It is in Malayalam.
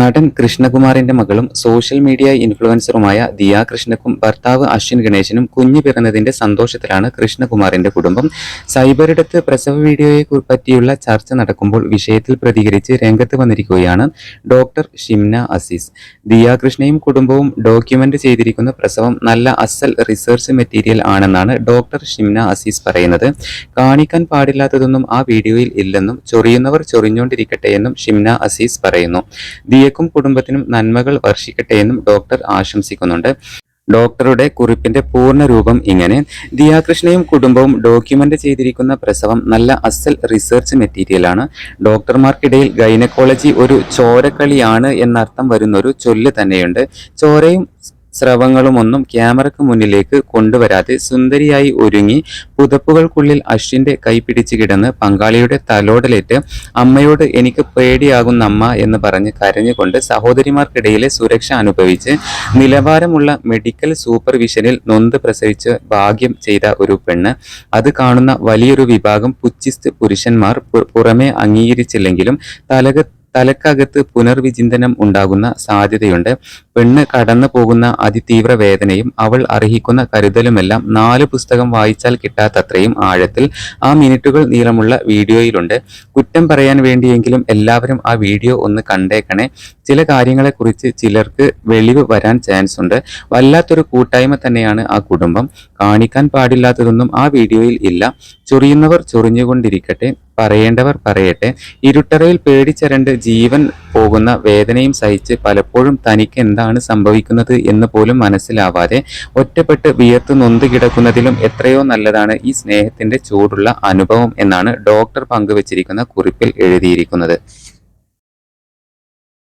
നടൻ കൃഷ്ണകുമാറിന്റെ മകളും സോഷ്യൽ മീഡിയ ഇൻഫ്ലുവൻസറുമായ ദിയ കൃഷ്ണക്കും ഭർത്താവ് അശ്വിൻ ഗണേശനും കുഞ്ഞു പിറന്നതിന്റെ സന്തോഷത്തിലാണ് കൃഷ്ണകുമാറിന്റെ കുടുംബം. സൈബറിടത്ത് പ്രസവ വീഡിയോയെ പറ്റിയുള്ള ചർച്ച നടക്കുമ്പോൾ വിഷയത്തിൽ പ്രതികരിച്ച് രംഗത്ത് വന്നിരിക്കുകയാണ് ഡോക്ടർ ഷിംന അസീസ്. ദിയ കൃഷ്ണയും കുടുംബവും ഡോക്യുമെന്റ് ചെയ്തിരിക്കുന്ന പ്രസവം നല്ല അസൽ റിസർച്ച് മെറ്റീരിയൽ ആണെന്നാണ് ഡോക്ടർ ഷിംന അസീസ് പറയുന്നത്. കാണിക്കാൻ പാടില്ലാത്തതൊന്നും ആ വീഡിയോയിൽ ഇല്ലെന്നും ചൊറിയുന്നവർ ചൊറിഞ്ഞുകൊണ്ടിരിക്കട്ടെ എന്നും ഷിംന അസീസ് പറയുന്നു. ദിയക്കും കുടുംബത്തിനും നന്മകൾ വർഷിക്കട്ടെ എന്നും ഡോക്ടർ ആശംസിക്കുന്നുണ്ട്. ഡോക്ടറുടെ കുറിപ്പിന്റെ പൂർണ രൂപം ഇങ്ങനെ. ദിയാകൃഷ്ണയും കുടുംബവും ഡോക്യുമെന്റ് ചെയ്തിരിക്കുന്ന പ്രസവം നല്ല അസൽ റിസർച്ച് മെറ്റീരിയലാണ് ഡോക്ടർമാർക്കിടയിൽ ഗൈനക്കോളജി ഒരു ചോരക്കളിയാണ് എന്നർത്ഥം വരുന്നൊരു ചൊല്ല് തന്നെയുണ്ട്. ചോരയും സ്രവങ്ങളുമൊന്നും ക്യാമറയ്ക്ക് മുന്നിലേക്ക് കൊണ്ടുവരാതെ സുന്ദരിയായി ഒരുങ്ങി പുതപ്പുകൾക്കുള്ളിൽ അശ്വിന്റെ കൈ പിടിച്ചു കിടന്ന് പങ്കാളിയുടെ തലോടലേറ്റ് അമ്മയോട് എനിക്ക് പേടിയാകുന്ന അമ്മ എന്ന് പറഞ്ഞ് കരഞ്ഞുകൊണ്ട് സഹോദരിമാർക്കിടയിലെ സുരക്ഷ അനുഭവിച്ച് നിലവാരമുള്ള മെഡിക്കൽ സൂപ്പർവിഷനിൽ നൊന്ത് പ്രസവിച്ച് ഭാഗ്യം ചെയ്ത ഒരു പെണ്ണ്. അത് കാണുന്ന വലിയൊരു വിഭാഗം പുച്ചിസ്ത് പുരുഷന്മാർ പുറമെ അംഗീകരിച്ചില്ലെങ്കിലും തലക തലക്കകത്ത് പുനർവിചിന്തനം ഉണ്ടാകുന്ന സാധ്യതയുണ്ട്. പെണ്ണ് കടന്നു പോകുന്ന അതിതീവ്ര വേദനയും അവൾ അർഹിക്കുന്ന കരുതലുമെല്ലാം നാല് പുസ്തകം വായിച്ചാൽ കിട്ടാത്തത്രയും ആഴത്തിൽ ആ മിനിറ്റുകൾ നീളമുള്ള വീഡിയോയിലുണ്ട്. കുറ്റം പറയാൻ വേണ്ടിയെങ്കിലും എല്ലാവരും ആ വീഡിയോ ഒന്ന് കണ്ടേക്കണേ. ചില കാര്യങ്ങളെക്കുറിച്ച് ചിലർക്ക് വെളിവ് വരാൻ ചാൻസ് ഉണ്ട് വല്ലാത്തൊരു കൂട്ടായ്മ തന്നെയാണ് ആ കുടുംബം. കാണിക്കാൻ പാടില്ലാത്തതൊന്നും ആ വീഡിയോയിൽ ഇല്ല. ചൊറിയുന്നവർ ചൊറിഞ്ഞുകൊണ്ടിരിക്കട്ടെ. പറയേണ്ടവർ പറയട്ടെ. ഇരുട്ടറയിൽ പേടിച്ചരണ്ട് ജീവൻ പോകുന്ന വേദനയും സഹിച്ച് പലപ്പോഴും തനിക്ക് എന്താണ് സംഭവിക്കുന്നത് എന്ന് പോലും മനസ്സിലാവാതെ ഒറ്റപ്പെട്ട് വിയർത്ത് നൊന്ത് കിടക്കുന്നതിലും എത്രയോ നല്ലതാണ് ഈ സ്നേഹത്തിന്റെ ചൂടുള്ള അനുഭവം എന്നാണ് ഡോക്ടർ പങ്കുവച്ചിരിക്കുന്ന കുറിപ്പിൽ എഴുതിയിരിക്കുന്നത്.